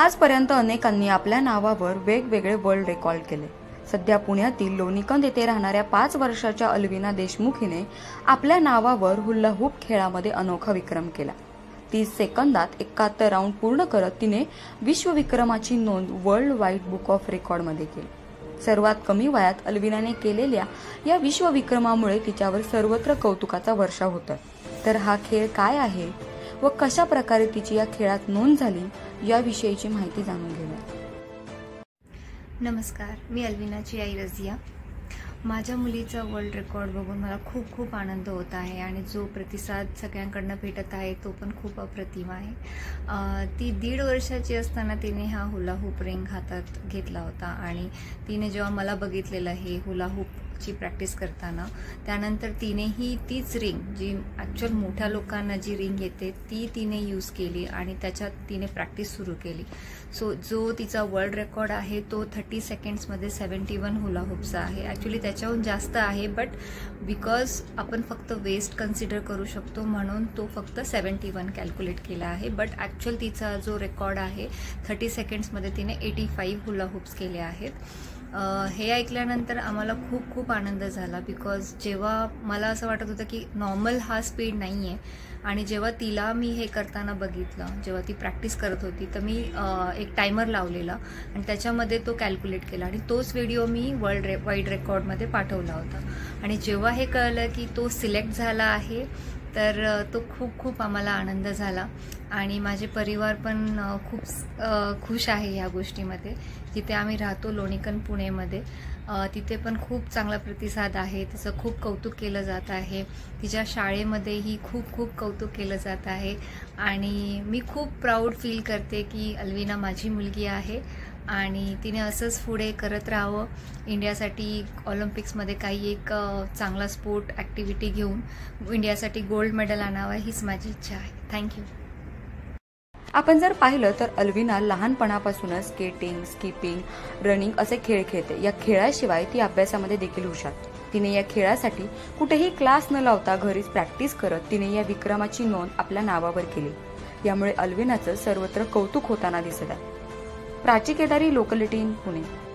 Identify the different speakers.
Speaker 1: आजपर्यंत अनेकांनी आपल्या नावावर वेगवेगळे वर्ल्ड रेकॉर्ड केले. सध्या पुण्यातील लोणीकंद येथे राहणाऱ्या पाच वर्षाच्या अल्विना देशमुख हिने आपल्या नावावर हुल्लाहूप खेळामध्ये अनोखा विक्रम केला. तीस सेकंदात एकाहत्तर राऊंड पूर्ण करत तिने विश्वविक्रमाची नोंद वर्ल्ड वाईड बुक ऑफ रेकॉर्डमध्ये केली. सर्वात कमी वयात अल्विनाने केलेल्या या विश्वविक्रमामुळे तिच्यावर सर्वत्र कौतुकाचा वर्षा होता तर हा खेळ काय आहे? व कशा प्रकारे तिची या खेळात नोंद झाली याविषयीची माहिती जाणून घेऊया.
Speaker 2: नमस्कार मी अल्विनाची आई रजिया माझ्या मुलीचा वर्ल्ड रेकॉर्ड बघून मला खूप खूप आनंद होत आहे आणि जो प्रतिसाद सगळ्यांकडनं भेटत आहे तो पण खूप अप्रतिम आहे. ती दीड वर्षाची असताना तिने हा हुला हूप रिंग हातात घेतला होता आणि तिने जेव्हा मला बघितलेलं हे हुला ची प्रॅक्टिस करताना. त्यानंतर तिनेही तीच रिंग जी ॲक्च्युअल मोठ्या लोकांना जी रिंग येते ती तिने यूज केली आणि त्याच्यात तिने प्रॅक्टिस सुरू केली. सो जो तिचा वर्ल्ड रेकॉर्ड आहे तो थर्टी सेकंड्समध्ये सेवन्टी वन हुला हुपचा आहे. ॲक्च्युली त्याच्याहून जास्त आहे बट बिकॉज आपण फक्त वेस्ट कन्सिडर करू शकतो म्हणून तो फक्त सेवन्टी वन कॅल्क्युलेट केला आहे. बट ॲक्च्युअल तिचा जो रेकॉर्ड आहे थर्टी सेकंड्समध्ये तिने एटी फाईव्ह हुला हुप्स केले आहेत. हे ऐकल्यानंतर आम्हाला खूप खूप आनंद झाला बिकॉज जेव्हा मला असं वाटत होतं की नॉर्मल हा स्पीड नाही आहे आणि जेव्हा तिला मी हे करताना बघितलं जेव्हा ती प्रॅक्टिस करत होती तर मी एक टायमर लावलेला आणि त्याच्यामध्ये तो कॅल्क्युलेट केला आणि तोच व्हिडिओ मी वर्ल्ड रे वाईड रेकॉर्डमध्ये पाठवला होता. आणि जेव्हा हे कळलं की तो सिलेक्ट झाला आहे तर तो खूप खूप आम्हाला आनंद झाला. आणि माझे परिवार पण खूप खुश आहे ह्या गोष्टीमध्ये. जिथे आम्ही राहतो लोणीकन पुणेमध्ये. तिथे पण खूप चांगला प्रतिसाद आहे. तिचं खूप कौतुक केलं जात आहे. तिच्या शाळेमध्येही खूप खूप कौतुक केलं जात आहे. आणि मी खूप प्राऊड फील करते की अल्विना माझी मुलगी आहे. आणि तिने असंच पुढे करत राहावं. इंडियासाठी ऑलिम्पिक्समध्ये काही एक चांगला स्पोर्ट ॲक्टिव्हिटी घेऊन इंडियासाठी गोल्ड मेडल आणावं हीच माझी इच्छा आहे. थँक्यू
Speaker 1: आपण जर पाहिलं तर अल्विना लहानपणापासूनच स्केटिंग स्किपिंग रनिंग असे खेळ खेळते. या खेळाशिवाय ती अभ्यासामध्ये देखील हुशार. तिने या खेळासाठी कुठेही क्लास न लावता घरीच प्रॅक्टिस करत तिने या विक्रमाची नोंद आपल्या नावावर केली. यामुळे अल्विनाचं सर्वत्र कौतुक होताना दिसत आहे. प्राची केदारी लोकलिटी पुणे.